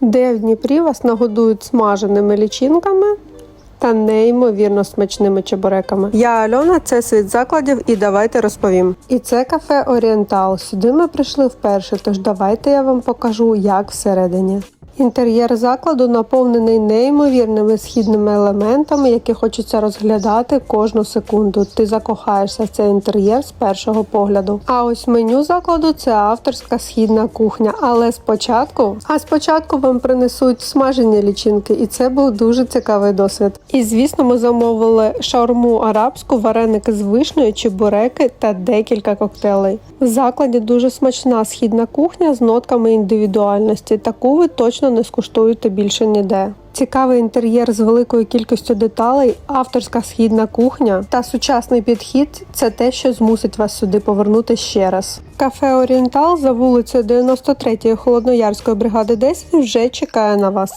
де в Дніпрі вас нагодують смаженими лічинками та неймовірно смачними чебуреками. Я Альона, це світ закладів, і давайте розповім. І це кафе Орієнтал. Сюди ми прийшли вперше, тож давайте я вам покажу, як всередині. Інтер'єр закладу наповнений неймовірними східними елементами, які хочеться розглядати кожну секунду. Ти закохаєшся в цей інтер'єр з першого погляду. А ось меню закладу це авторська східна кухня. Але спочатку, а спочатку вам принесуть смажені лічинки, і це був дуже цікавий досвід. І звісно, ми замовили шаурму арабську, вареники з вишнею, чебуреки та декілька коктейлей. В закладі дуже смачна східна кухня з нотками індивідуальності. Таку ви точно не скуштуєте більше ніде. Цікавий інтер'єр з великою кількістю деталей, авторська східна кухня та сучасний підхід це те, що змусить вас сюди повернути ще раз. Кафе Орієнтал за вулицею 93-ї Холодноярської бригади 10 вже чекає на вас.